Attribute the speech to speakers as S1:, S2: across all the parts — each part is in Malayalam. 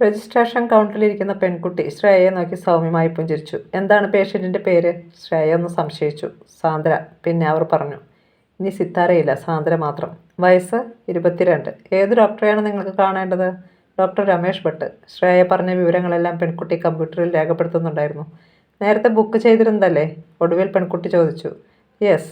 S1: രജിസ്ട്രേഷൻ കൗണ്ടറിലിരിക്കുന്ന പെൺകുട്ടി ശ്രേയയെ നോക്കി സൗമ്യമായി പുഞ്ചിരിച്ചു. എന്താണ് പേഷ്യന്റിന്റെ പേര്? ശ്രേയ ഒന്ന് സംശയിച്ചു. സാന്ദ്ര. പിന്നെ അവർ പറഞ്ഞു. ഇനി സിത്താരയില്ല സാന്ദ്ര മാത്രം. വയസ്സ്? ഇരുപത്തിരണ്ട്. ഏത് ഡോക്ടറെയാണ് നിങ്ങൾക്ക് കാണേണ്ടത്? ഡോക്ടർ രമേഷ് ഭട്ട്. ശ്രേയ പറഞ്ഞ വിവരങ്ങളെല്ലാം പെൺകുട്ടി കമ്പ്യൂട്ടറിൽ രേഖപ്പെടുത്തുന്നുണ്ടായിരുന്നു. നേരത്തെ ബുക്ക് ചെയ്തിരുന്നതല്ലേ? ഒടുവിൽ പെൺകുട്ടി ചോദിച്ചു. യെസ്.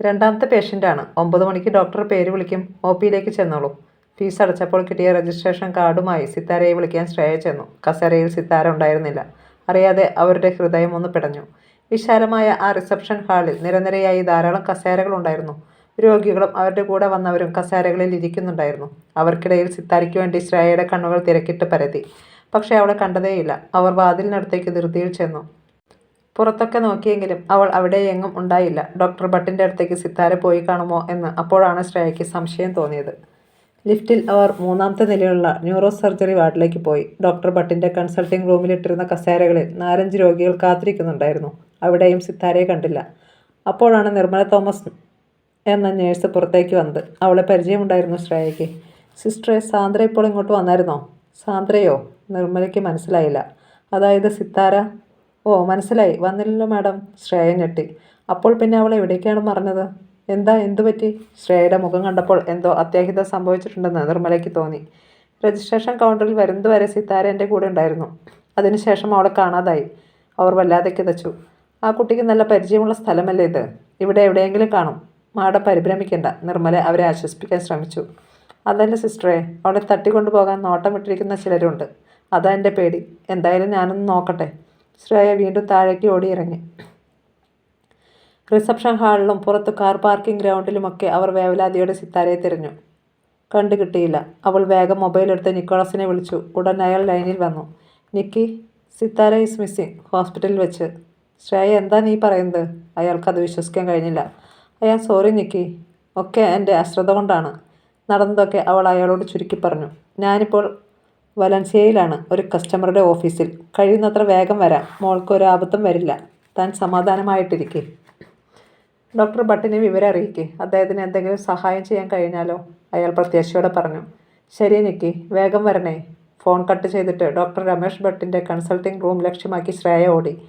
S1: രണ്ടാമത്തെ പേഷ്യന്റാണ് ഒമ്പത് മണിക്ക് ഡോക്ടർ പേര് വിളിക്കും. ഒ പിയിലേക്ക് ചെന്നോളൂ. ഫീസ് അടച്ചപ്പോൾ കിട്ടിയ രജിസ്ട്രേഷൻ കാർഡുമായി സിത്താരയെ വിളിക്കാൻ ശ്രേയ ചെന്നു. കസേരയിൽ സിത്താര ഉണ്ടായിരുന്നില്ല. അറിയാതെ അവരുടെ ഹൃദയം ഒന്ന് പിടഞ്ഞു. വിശാലമായ ആ റിസപ്ഷൻ ഹാളിൽ നിരനിരയായി ധാരാളം കസേരകളുണ്ടായിരുന്നു രോഗികളും അവരുടെ കൂടെ വന്നവരും കസേരകളിൽ ഇരിക്കുന്നുണ്ടായിരുന്നു. അവർക്കിടയിൽ സിത്താരയ്ക്ക് വേണ്ടി ശ്രേയയുടെ കണ്ണുകൾ തിരക്കിട്ട് പരതി പക്ഷേ അവളെ കണ്ടതേയില്ല. അവർ വാതിലിനടുത്തേക്ക് ധൃതിയിൽ ചെന്നു. പുറത്തൊക്കെ നോക്കിയെങ്കിലും അവൾ അവിടെ എങ്ങും ഉണ്ടായില്ല. ഡോക്ടർ ഭട്ടിന്റെ അടുത്തേക്ക് സിത്താര പോയി കാണുമോ എന്ന് അപ്പോഴാണ് ശ്രേയയ്ക്ക് സംശയം തോന്നിയത്. ലിഫ്റ്റിൽ അവർ മൂന്നാമത്തെ നിലയിലുള്ള ന്യൂറോ സർജറി വാർഡിലേക്ക് പോയി. ഡോക്ടർ ഭട്ടിന്റെ കൺസൾട്ടിംഗ് റൂമിലിട്ടിരുന്ന കസേരകളിൽ നാലഞ്ച് രോഗികൾ കാത്തിരിക്കുന്നുണ്ടായിരുന്നു. അവിടെയും സിത്താരയെ കണ്ടില്ല. അപ്പോഴാണ് നിർമ്മല തോമസ് എന്ന നേഴ്സ് പുറത്തേക്ക് വന്നത്. അവളെ പരിചയമുണ്ടായിരുന്നു ശ്രേയയ്ക്ക്. സിസ്റ്ററെ സാന്ദ്ര ഇപ്പോൾ ഇങ്ങോട്ട് വന്നായിരുന്നോ? സാന്ദ്രയോ? നിർമ്മലയ്ക്ക് മനസ്സിലായില്ല. അതായത് സിത്താര? ഓ മനസ്സിലായി. വന്നില്ലല്ലോ മാഡം. ശ്രേയ ഞെട്ടി. അപ്പോൾ പിന്നെ അവൾ എവിടേക്കാണ് മറഞ്ഞത് എന്താ എന്തു പറ്റി? ശ്രേയയുടെ മുഖം കണ്ടപ്പോൾ എന്തോ അത്യാഹിതം സംഭവിച്ചിട്ടുണ്ടെന്ന് നിർമ്മലയ്ക്ക് തോന്നി. രജിസ്ട്രേഷൻ കൗണ്ടറിൽ വരുന്നതുവരെ സിത്താര എന്റെ കൂടെ ഉണ്ടായിരുന്നു. അതിനുശേഷം അവളെ കാണാതായി. അവർ വല്ലാതെ കിതച്ചു. ആ കുട്ടിക്ക് നല്ല പരിചയമുള്ള സ്ഥലമല്ലേ ഇത്? ഇവിടെ എവിടെയെങ്കിലും കാണും. മാട പരിഭ്രമിക്കേണ്ട. നിർമ്മല അവരെ ആശ്വസിപ്പിക്കാൻ ശ്രമിച്ചു. അതല്ല സിസ്റ്ററെ അവളെ തട്ടിക്കൊണ്ടുപോകാൻ നോട്ടം വിട്ടിരിക്കുന്ന ചിലരുണ്ട്. അതാ എന്റെ പേടി. എന്തായാലും ഞാനൊന്ന് നോക്കട്ടെ. ശ്രേയ വീണ്ടും താഴേക്ക് ഓടിയിറങ്ങി. റിസപ്ഷൻ ഹാളിലും പുറത്ത് കാർ പാർക്കിംഗ് ഗ്രൗണ്ടിലുമൊക്കെ അവർ വേവലാതിയുടെ സിത്താരയെ തിരഞ്ഞു. കണ്ടു കിട്ടിയില്ല അവൾ വേഗം മൊബൈൽ എടുത്ത് നിക്കോളസിനെ വിളിച്ചു. ഉടൻ അയാൾ ലൈനിൽ വന്നു. Nikki Sitara is missing. ഹോസ്പിറ്റലിൽ വെച്ച്. ശ്രേയ എന്താ നീ പറയുന്നത്? അയാൾക്കത് വിശ്വസിക്കാൻ കഴിഞ്ഞില്ല. അയാൾ സോറി നിക്കി. ഒക്കെ എന്റെ അശ്രദ്ധ കൊണ്ടാണ്. നടന്നതൊക്കെ അവൾ അയാളോട് ചുരുക്കി പറഞ്ഞു. ഞാനിപ്പോൾ വലൻസിയയിലാണ് ഒരു കസ്റ്റമറുടെ ഓഫീസിൽ. കഴിയുന്നത്ര വേഗം വരാം. മോൾക്ക് ഒരു ആപത്തും വരില്ല. താൻ സമാധാനമായിട്ടിരിക്കെ. ഡോക്ടർ ഭട്ടിനെ വിവരം അറിയിക്കേ. അദ്ദേഹത്തിന് എന്തെങ്കിലും സഹായം ചെയ്യാൻ കഴിഞ്ഞാലോ? അയാൾ പ്രത്യാശയോടെ പറഞ്ഞു. ശരി നിക്കി വേഗം വരണേ. ഫോൺ കട്ട് ചെയ്തിട്ട് ഡോക്ടർ രമേഷ് ഭട്ടിന്റെ കൺസൾട്ടിംഗ് റൂം ലക്ഷ്യമാക്കി ശ്രേയ ഓടി.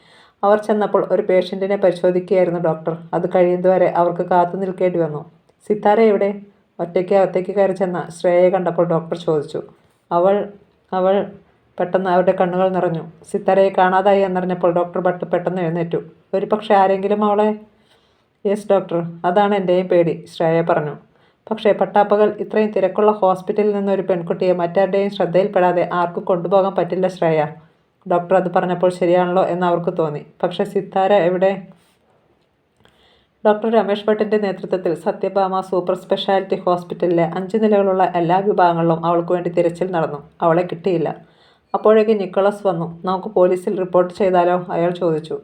S1: അവർ ചെന്നപ്പോൾ ഒരു പേഷ്യന്റിനെ പരിശോധിക്കുകയായിരുന്നു ഡോക്ടർ. അത് കഴിയുന്നതുവരെ അവർക്ക് കാത്തു നിൽക്കേണ്ടി വന്നു. സിത്താര എവിടെ? ഒറ്റയ്ക്ക് അകത്തേക്ക് കയറി ചെന്ന ശ്രേയയെ കണ്ടപ്പോൾ ഡോക്ടർ ചോദിച്ചു. അവൾ അവൾ പെട്ടെന്ന് അവരുടെ കണ്ണുകൾ നിറഞ്ഞു. സിത്താരയെ കാണാതായി എന്നറിഞ്ഞപ്പോൾ ഡോക്ടർ ഭട്ട് പെട്ടെന്ന് എഴുന്നേറ്റു. ഒരു പക്ഷേ ആരെങ്കിലും അവളെ യെസ് ഡോക്ടർ അതാണ് എന്റെയും പേടി ശ്രേയ പറഞ്ഞു. പക്ഷേ പട്ടാപ്പകൽ ഇത്രയും തിരക്കുള്ള ഹോസ്പിറ്റലിൽ നിന്ന് ഒരു പെൺകുട്ടിയെ മറ്റാരുടെയും ശ്രദ്ധയിൽപ്പെടാതെ ആർക്കും കൊണ്ടുപോകാൻ പറ്റില്ല ശ്രേയ. ഡോക്ടർ അത് പറഞ്ഞപ്പോൾ ശരിയാണല്ലോ എന്ന് അവർക്ക് തോന്നി. പക്ഷേ സിത്താര എവിടെ? ഡോക്ടർ രമേഷ് ഭട്ടിന്റെ നേതൃത്വത്തിൽ സത്യഭാമ സൂപ്പർ സ്പെഷ്യാലിറ്റി ഹോസ്പിറ്റലിലെ അഞ്ച് നിലകളുള്ള എല്ലാ വിഭാഗങ്ങളിലും അവൾക്ക് വേണ്ടി തിരച്ചിൽ നടന്നു. അവളെ കിട്ടിയില്ല. അപ്പോഴേക്ക് നിക്കോളസ് വന്നു. നമുക്ക് പോലീസിൽ റിപ്പോർട്ട് ചെയ്താലോ? അയാൾ ചോദിച്ചു.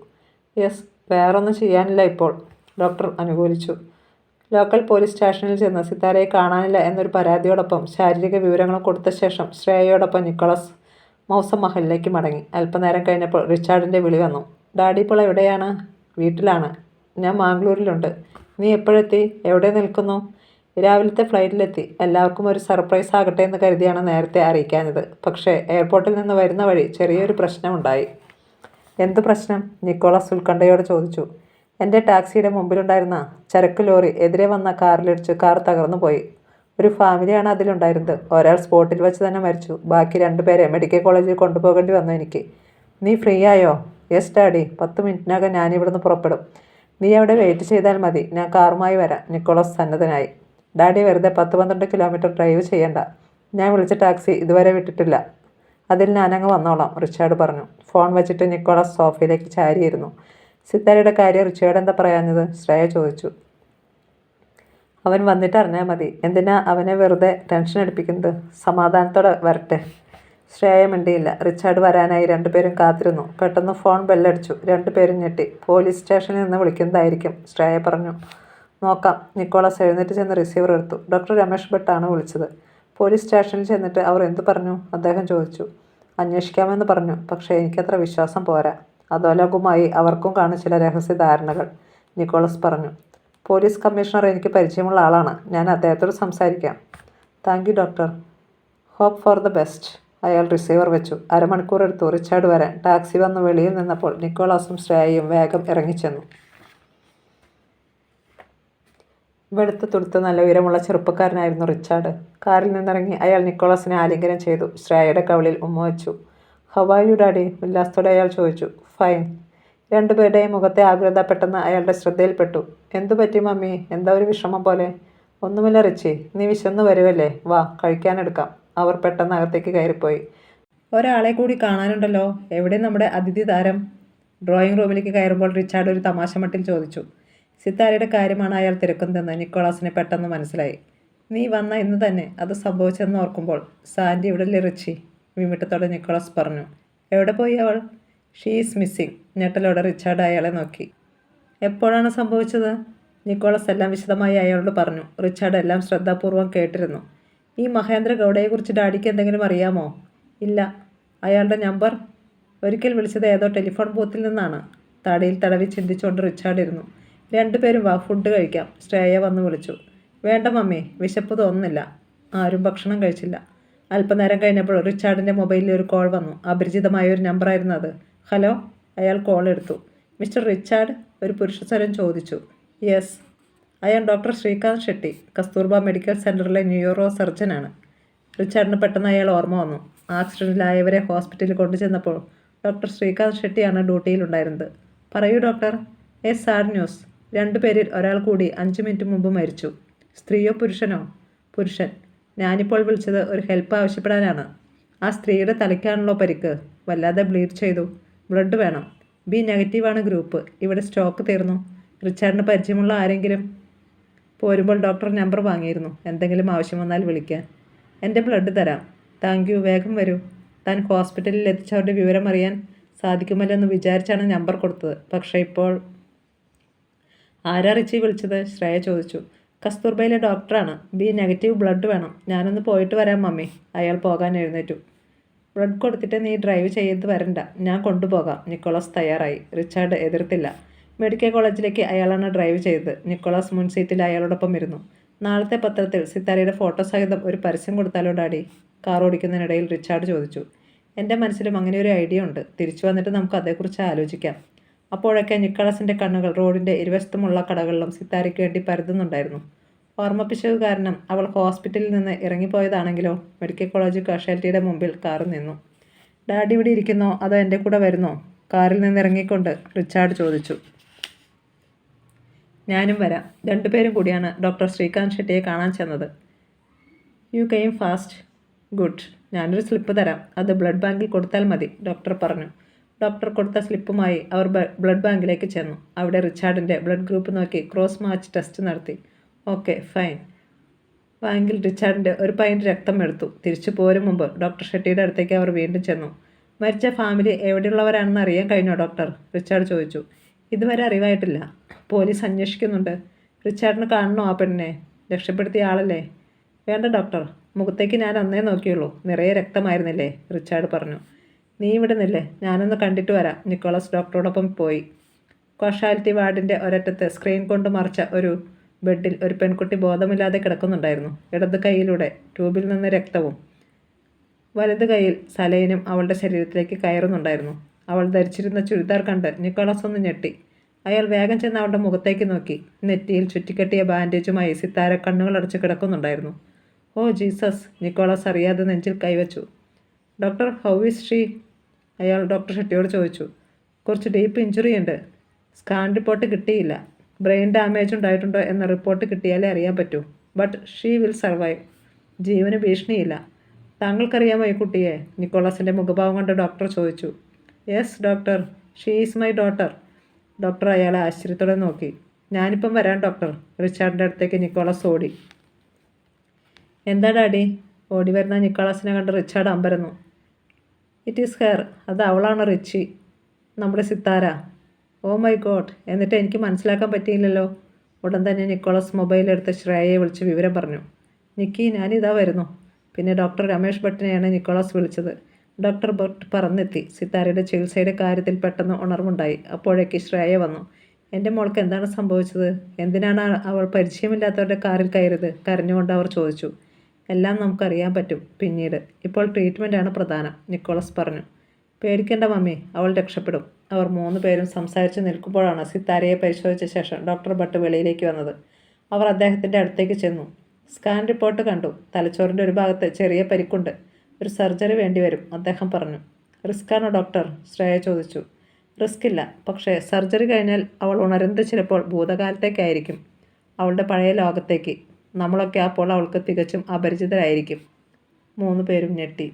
S1: യെസ് വേറൊന്നും ചെയ്യാനില്ല ഇപ്പോൾ. ഡോക്ടർ അനുകൂലിച്ചു. ലോക്കൽ പോലീസ് സ്റ്റേഷനിൽ ചെന്ന് സിത്താരയെ കാണാനില്ല എന്നൊരു പരാതിയോടൊപ്പം ശാരീരിക വിവരങ്ങളും കൊടുത്ത ശേഷം ശ്രേയയോടൊപ്പം നിക്കോളസ് മൗസം മഹലിലേക്ക് മടങ്ങി. അല്പനേരം കഴിഞ്ഞപ്പോൾ റിച്ചാർഡിന്റെ വിളി വന്നു. ഡാഡി ഇപ്പോൾ എവിടെയാണ്? വീട്ടിലാണ്. ഞാൻ മാംഗ്ലൂരിലുണ്ട്. നീ എപ്പോഴെത്തി? എവിടെ നിൽക്കുന്നു? രാവിലത്തെ ഫ്ലൈറ്റിലെത്തി. എല്ലാവർക്കും ഒരു സർപ്രൈസ് ആകട്ടെ എന്ന് കരുതിയാണ് നേരത്തെ അറിയിക്കാഞ്ഞത്. പക്ഷേ എയർപോർട്ടിൽ നിന്ന് വരുന്ന വഴി ചെറിയൊരു പ്രശ്നമുണ്ടായി. എന്ത് പ്രശ്നം? നിക്കോളസ് ഉത്കണ്ഠയോട് ചോദിച്ചു. എന്റെ ടാക്സിയുടെ മുമ്പിലുണ്ടായിരുന്ന ചരക്ക് ലോറി എതിരെ വന്ന കാറിലിടിച്ച് കാർ തകർന്നു പോയി. ഒരു ഫാമിലിയാണ് അതിലുണ്ടായിരുന്നത്. ഒരാൾ സ്പോട്ടിൽ വെച്ച് തന്നെ മരിച്ചു. ബാക്കി രണ്ടുപേരെ മെഡിക്കൽ കോളേജിൽ കൊണ്ടുപോകേണ്ടി വന്നു എനിക്ക്. നീ ഫ്രീ ആയോ? യെസ് ഡാഡി പത്ത് മിനിറ്റിനകം ഞാനിവിടുന്ന് പുറപ്പെടും. നീ അവിടെ വെയിറ്റ് ചെയ്താൽ മതി. ഞാൻ കാറുമായി വരാം. നിക്കോളസ് സന്നദ്ധനായി. ഡാഡി വെറുതെ പത്ത് പന്ത്രണ്ട് കിലോമീറ്റർ ഡ്രൈവ് ചെയ്യേണ്ട. ഞാൻ വിളിച്ച ടാക്സി ഇതുവരെ വിട്ടിട്ടില്ല. അതിൽ ഞാനങ്ങ് വന്നോളാം റിച്ചാർഡ് പറഞ്ഞു. ഫോൺ വെച്ചിട്ട് നിക്കോളസ് സോഫയിലേക്ക് ചാരിയിരുന്നു. സിത്താരയുടെ കാര്യം റിച്ചാർഡ് എന്താ പറയാഞ്ഞത്? ശ്രേയ ചോദിച്ചു. അവൻ വന്നിട്ട് അറിഞ്ഞാൽ മതി. എന്തിനാ അവനെ വെറുതെ ടെൻഷൻ അടിപ്പിക്കുന്നത്? സമാധാനത്തോടെ വരട്ടെ. ശ്രേയ മിണ്ടിയില്ല. റിച്ചാർഡ് വരാനായി രണ്ടുപേരും കാത്തിരുന്നു. പെട്ടെന്ന് ഫോൺ ബെല്ലടിച്ചു. രണ്ടുപേരും ഞെട്ടി. പോലീസ് സ്റ്റേഷനിൽ നിന്ന് വിളിക്കുന്നതായിരിക്കും ശ്രേയ പറഞ്ഞു. നോക്കാം. നിക്കോളസ് എഴുന്നേറ്റ് ചെന്ന് റിസീവർ എടുത്തു. ഡോക്ടർ രമേഷ് ഭട്ടാണ് വിളിച്ചത്. പോലീസ് സ്റ്റേഷനിൽ ചെന്നിട്ട് അവർ എന്തു പറഞ്ഞു? അദ്ദേഹം ചോദിച്ചു. അന്വേഷിക്കാമെന്ന് പറഞ്ഞു. പക്ഷേ എനിക്കത്ര വിശ്വാസം പോരാ. അധോലോകവുമായി അവർക്കും കാണും ചില രഹസ്യ ധാരണകൾ നിക്കോളസ് പറഞ്ഞു പോലീസ് കമ്മീഷണർ എനിക്ക് പരിചയമുള്ള ആളാണ്. ഞാൻ അദ്ദേഹത്തോട് സംസാരിക്കാം. Thank you doctor. Hope for the best. അയാൾ റിസീവർ വെച്ചു. അരമണിക്കൂർ എടുത്തു. റിച്ചാർഡ് വരാൻ. ടാക്സി വന്ന് വെളിയിൽ നിന്നപ്പോൾ നിക്കോളാസും ശ്രേയയും വേഗം ഇറങ്ങിച്ചെന്നു. വെളുത്ത് തുടുത്ത് നല്ല ഉയരമുള്ള ചെറുപ്പക്കാരനായിരുന്നു റിച്ചാർഡ്. കാറിൽ നിന്നിറങ്ങി അയാൾ നിക്കോളസിനെ ആലിംഗനം ചെയ്തു. ശ്രേയയുടെ കവളിൽ ഉമ്മ വെച്ചു. ഹവായു ഡാഡി ഉല്ലാസത്തോടെ അയാൾ ചോദിച്ചു ഫൈൻ. രണ്ടുപേരുടെയും മുഖത്തെ ആകുലത പെട്ടെന്ന് അയാളുടെ ശ്രദ്ധയിൽപ്പെട്ടു. എന്തു പറ്റി മമ്മി? എന്താ ഒരു വിഷമം പോലെ? ഒന്നുമില്ല റിച്ചി നീ വിശന്ന് വരുമല്ലേ വാ കഴിക്കാനെടുക്കാം. അവർ പെട്ടെന്ന് അകത്തേക്ക് കയറിപ്പോയി. ഒരാളെ കൂടി കാണാനുണ്ടല്ലോ. എവിടെ നമ്മുടെ അതിഥി താരം? ഡ്രോയിങ് റൂമിലേക്ക് കയറുമ്പോൾ റിച്ചാർഡ് ഒരു തമാശ മട്ടിൽ ചോദിച്ചു. സിത്താരയുടെ കാര്യമാണ് അയാൾ തിരക്കുന്നതെന്ന് നിക്കോളാസിന് പെട്ടെന്ന് മനസ്സിലായി. നീ വന്ന ഇന്ന് തന്നെ. അത് സംഭവിച്ചെന്ന് ഓർക്കുമ്പോൾ. സാൻഡി ഇവിടെ റിച്ചി? വിമിട്ടത്തോടെ നിക്കോളസ് പറഞ്ഞു. എവിടെ പോയി അവൾ? ഷീ ഈസ് മിസ്സിങ് ഞെട്ടലോടെ റിച്ചാർഡ് അയാളെ നോക്കി. എപ്പോഴാണ് സംഭവിച്ചത്? നിക്കോളസ് എല്ലാം വിശദമായി അയാളോട് പറഞ്ഞു. റിച്ചാർഡ് എല്ലാം ശ്രദ്ധാപൂർവം കേട്ടിരുന്നു. ഈ മഹേന്ദ്ര ഗൗഡയെക്കുറിച്ച് ഡാഡിക്ക് എന്തെങ്കിലും അറിയാമോ? ഇല്ല. അയാളുടെ നമ്പർ? ഒരിക്കൽ വിളിച്ചത് ഏതോ ടെലിഫോൺ ബൂത്തിൽ നിന്നാണ്. തടയിൽ തടവി ചിന്തിച്ചുകൊണ്ട് റിച്ചാർഡ് ഇരുന്നു. രണ്ടുപേരും വാ ഫുഡ് കഴിക്കാം. ശ്രേയ വന്ന് വിളിച്ചു. വേണ്ട മമ്മി വിശപ്പ് തോന്നുന്നില്ല. ആരും ഭക്ഷണം കഴിച്ചില്ല. അല്പനേരം കഴിഞ്ഞപ്പോൾ റിച്ചാർഡിന്റെ മൊബൈലിൽ ഒരു കോൾ വന്നു. അപരിചിതമായ ഒരു നമ്പറായിരുന്നു അത്. ഹലോ അയാൾ കോൾ എടുത്തു. മിസ്റ്റർ റിച്ചാർഡ് ഒരു പുരുഷസ്വരം ചോദിച്ചു. യെസ് അയാൾ ഡോക്ടർ ശ്രീകാന്ത് ഷെട്ടി കസ്തൂർബ മെഡിക്കൽ സെന്ററിലെ ന്യൂറോ സർജനാണ്. റിച്ചാർഡിന് പെട്ടെന്ന് അയാൾ ഓർമ്മ വന്നു. ആക്സിഡന്റിലായവരെ ഹോസ്പിറ്റലിൽ കൊണ്ടുചെന്നപ്പോൾ ഡോക്ടർ ശ്രീകാന്ത് ഷെട്ടിയാണ് ഡ്യൂട്ടിയിലുണ്ടായിരുന്നത്. പറയൂ ഡോക്ടർ എസ് സാഡ് ന്യൂസ്. രണ്ടുപേരിൽ ഒരാൾ കൂടി അഞ്ച് മിനിറ്റ് മുമ്പ് മരിച്ചു. സ്ത്രീയോ പുരുഷനോ? പുരുഷൻ. ഞാനിപ്പോൾ വിളിച്ചത് ഒരു ഹെൽപ്പ് ആവശ്യപ്പെടാനാണ്. ആ സ്ത്രീയുടെ തലയ്ക്കാണല്ലോ പരിക്ക്. വല്ലാതെ ബ്ലീഡ് ചെയ്തു. ബ്ലഡ് വേണം. ബി നെഗറ്റീവാണ് ഗ്രൂപ്പ്. ഇവിടെ സ്റ്റോക്ക് തീർന്നു. റിച്ചാർഡിന് പരിചയമുള്ള ആരെങ്കിലും? പോരുമ്പോൾ ഡോക്ടർ നമ്പർ വാങ്ങിയിരുന്നു. എന്തെങ്കിലും ആവശ്യം വന്നാൽ വിളിക്കാൻ. എന്റെ ബ്ലഡ് തരാം. Thank you. വേഗം വരൂ. താൻ ഹോസ്പിറ്റലിൽ എത്തിച്ചവരുടെ വിവരം അറിയാൻ സാധിക്കുമല്ലോ എന്ന് വിചാരിച്ചാണ് നമ്പർ കൊടുത്തത്. പക്ഷേ ഇപ്പോൾ ആരാ റിച്ചി വിളിച്ചത്? ശ്രേയ ചോദിച്ചു. കസ്തൂർബയിലെ ഡോക്ടറാണ്. ബി നെഗറ്റീവ് ബ്ലഡ് വേണം. ഞാനൊന്ന് പോയിട്ട് വരാം മമ്മി. അയാൾ പോകാൻ എഴുന്നേറ്റു. ബ്ലഡ് കൊടുത്തിട്ട് നീ ഡ്രൈവ് ചെയ്ത് വരണ്ട. ഞാൻ കൊണ്ടുപോകാം. നിക്കോളസ് തയ്യാറായി. റിച്ചാർഡ് എതിർത്തില്ല. മെഡിക്കൽ കോളേജിലേക്ക് അയാളാണ് ഡ്രൈവ് ചെയ്തത്. നിക്കോളസ് മുൻ സീറ്റിൽ അയാളോടൊപ്പം ഇരുന്നു. നാളത്തെ പത്രത്തിൽ സിത്താരയുടെ ഫോട്ടോ സഹിതം ഒരു പരസ്യം കൊടുത്താലോ ഡാഡി? കാർ ഓടിക്കുന്നതിനിടയിൽ റിച്ചാർഡ് ചോദിച്ചു. എന്റെ മനസ്സിലും അങ്ങനെ ഒരു ഐഡിയ ഉണ്ട്. തിരിച്ചു വന്നിട്ട് നമുക്ക് അതേക്കുറിച്ച് ആലോചിക്കാം. അപ്പോഴൊക്കെ നിക്കോളസിന്റെ കണ്ണുകൾ റോഡിന്റെ ഇരുവശത്തുമുള്ള കടകളിലും സിത്താരയ്ക്ക് വേണ്ടി പരതുന്നുണ്ടായിരുന്നു. ഓർമ്മപ്പിശക് കാരണം അവൾ ഹോസ്പിറ്റലിൽ നിന്ന് ഇറങ്ങിപ്പോയതാണെങ്കിലോ? മെഡിക്കൽ കോളേജ് കാഷ്വാലിറ്റിയുടെ മുമ്പിൽ കാറ് നിന്നു. ഡാഡി ഇവിടെ ഇരിക്കുന്നോ? അതോ എന്റെ കൂടെ വരുന്നോ? കാറിൽ നിന്ന് ഇറങ്ങിക്കൊണ്ട് റിച്ചാർഡ് ചോദിച്ചു. ഞാനും വരാം. രണ്ടുപേരും കൂടിയാണ് ഡോക്ടർ ശ്രീകാന്ത് ഷെട്ടിയെ കാണാൻ ചെന്നത്. യു കെയിം ഫാസ്റ്റ് ഗുഡ് ഞാനൊരു സ്ലിപ്പ് തരാം. അത് ബ്ലഡ് ബാങ്കിൽ കൊടുത്താൽ മതി ഡോക്ടർ പറഞ്ഞു. ഡോക്ടർ കൊടുത്ത സ്ലിപ്പുമായി അവർ ബ്ലഡ് ബാങ്കിലേക്ക് ചെന്നു. അവിടെ റിച്ചാർഡിന്റെ ബ്ലഡ് ഗ്രൂപ്പ് നോക്കി ക്രോസ് മാച്ച് ടെസ്റ്റ് നടത്തി. Okay fine. ബാങ്കിൽ റിച്ചാർഡിന്റെ ഒരു പൈന്റ് രക്തം എടുത്തു. തിരിച്ചു പോരും മുമ്പ് ഡോക്ടർ ഷെട്ടിയുടെ അടുത്തേക്ക് അവർ വീണ്ടും ചെന്നു. മരിച്ച ഫാമിലി എവിടെയുള്ളവരാണെന്ന് അറിയാൻ കഴിഞ്ഞോ ഡോക്ടർ? റിച്ചാർഡ് ചോദിച്ചു. ഇതുവരെ അറിവായിട്ടില്ല. പോലീസ് അന്വേഷിക്കുന്നുണ്ട്. റിച്ചാർഡിന് കാണണോ ആ പെണ്ണിനെ? രക്ഷപ്പെടുത്തിയ ആളല്ലേ? വേണ്ട ഡോക്ടർ. മുഖത്തേക്ക് ഞാൻ അന്നേ നോക്കിയുള്ളൂ. നിറയെ രക്തമായിരുന്നില്ലേ? റിച്ചാർഡ് പറഞ്ഞു. നീ ഇവിടെ നിന്നില്ലേ ഞാനൊന്ന് കണ്ടിട്ട് വരാം. നിക്കോളസ് ഡോക്ടറോടൊപ്പം പോയി. കോഷാലിറ്റി വാർഡിന്റെ ഒരറ്റത്ത് സ്ക്രീൻ കൊണ്ട് മറിച്ച ഒരു ബെഡിൽ ഒരു പെൺകുട്ടി ബോധമില്ലാതെ കിടക്കുന്നുണ്ടായിരുന്നു. ഇടത് കൈയിലൂടെ ട്യൂബിൽ നിന്ന് രക്തവും വലത് കൈയിൽ സലൈനും അവളുടെ ശരീരത്തിലേക്ക് കയറുന്നുണ്ടായിരുന്നു. അവൾ ധരിച്ചിരുന്ന ചുരിദാർ കണ്ട് നിക്കോളസ് ഒന്ന് ഞെട്ടി. അയാൾ വേഗം ചെന്ന് അവളുടെ മുഖത്തേക്ക് നോക്കി. നെറ്റിയിൽ ചുറ്റിക്കെട്ടിയ ബാൻഡേജുമായി സിത്താര കണ്ണുകളടച്ച് കിടക്കുന്നുണ്ടായിരുന്നു. ഓ ജീസസ് നിക്കോളസ് അറിയാതെ നെഞ്ചിൽ കൈവച്ചു. Doctor how is she? അയാൾ ഡോക്ടർ ഷെട്ടിയോട് ചോദിച്ചു കുറച്ച് ഡീപ്പ് ഇഞ്ചുറി ഉണ്ട്. സ്കാൻ റിപ്പോർട്ട് കിട്ടിയില്ല. ബ്രെയിൻ ഡാമേജ് ഉണ്ടായിട്ടുണ്ടോ എന്ന റിപ്പോർട്ട് കിട്ടിയാലേ അറിയാൻ പറ്റൂ. ബട്ട് ഷീ വിൽ സർവൈവ് ജീവന് ഭീഷണിയില്ല. താങ്കൾക്കറിയാമോ ഈ കുട്ടിയെ? നിക്കോളസിന്റെ മുഖഭാവം കണ്ട് ഡോക്ടർ ചോദിച്ചു yes doctor she is my daughter doctor അയാളെ ആശ്ചര്യത്തോടെ നോക്കി. ഞാനിപ്പം വരാം ഡോക്ടർ റിച്ചാർഡിന്റെ അടുത്തേക്ക് നിക്കോളസ് ഓടി. എന്താ ഡാഡി? ഓടി വരുന്ന നിക്കോളസിനെ കണ്ട് റിച്ചാർഡ് അമ്പരന്നു. ഇറ്റ് ഈസ് ഹെയർ അത് അവളാണ് റിച്ചി. നമ്മുടെ സിത്താര. ഓ മൈ ഗോഡ് എന്നിട്ട് എനിക്ക് മനസ്സിലാക്കാൻ പറ്റിയില്ലല്ലോ. ഉടൻ തന്നെ നിക്കോളസ് മൊബൈൽ എടുത്ത് ശ്രേയയെ വിളിച്ച് വിവരം പറഞ്ഞു. നിക്കി ഞാനിതാ വരുന്നു. പിന്നെ ഡോക്ടർ രമേഷ് ഭട്ടിനെയാണ് നിക്കോളസ് വിളിച്ചത്. ഡോക്ടർ ഭട്ട് പറന്നെത്തി. സിത്താരയുടെ ചികിത്സയുടെ കാര്യത്തിൽ പെട്ടെന്ന് ഉണർവുണ്ടായി. അപ്പോഴേക്ക് ശ്രേയ വന്നു. എന്റെ മോൾക്ക് എന്താണ് സംഭവിച്ചത്? എന്തിനാണ് അവൾ പരിചയമില്ലാത്തവരുടെ കാറിൽ കയറിയത്? കരഞ്ഞുകൊണ്ട് അവർ ചോദിച്ചു. എല്ലാം നമുക്കറിയാൻ പറ്റും പിന്നീട്. ഇപ്പോൾ ട്രീറ്റ്മെന്റാണ് പ്രധാനം നിക്കോളസ് പറഞ്ഞു. പേടിക്കേണ്ട മമ്മി അവൾ രക്ഷപ്പെടും. അവർ മൂന്ന് പേരും സംസാരിച്ച് നിൽക്കുമ്പോഴാണ് സിത്താരയെ പരിശോധിച്ച ശേഷം ഡോക്ടർ ഭട്ട് വെളിയിലേക്ക് വന്നത്. അവർ അദ്ദേഹത്തിന്റെ അടുത്തേക്ക് ചെന്നു. സ്കാൻ റിപ്പോർട്ട് കണ്ടു. തലച്ചോറിന്റെ ഒരു ഭാഗത്ത് ചെറിയ പരിക്കുണ്ട്. ഒരു സർജറി വേണ്ടിവരും അദ്ദേഹം പറഞ്ഞു. റിസ്ക് ആണോ ഡോക്ടർ? ശ്രേയ ചോദിച്ചു. റിസ്ക് ഇല്ല. പക്ഷേ സർജറി കഴിഞ്ഞാൽ അവൾ ഉണരുന്നത് ചിലപ്പോൾ ഭൂതകാലത്തേക്കായിരിക്കും. അവളുടെ പഴയ ലോകത്തേക്ക്. നമ്മളൊക്കെ അപ്പോൾ അവൾക്ക് തികച്ചും അപരിചിതരായിരിക്കും. മൂന്ന് പേരും ഞെട്ടി.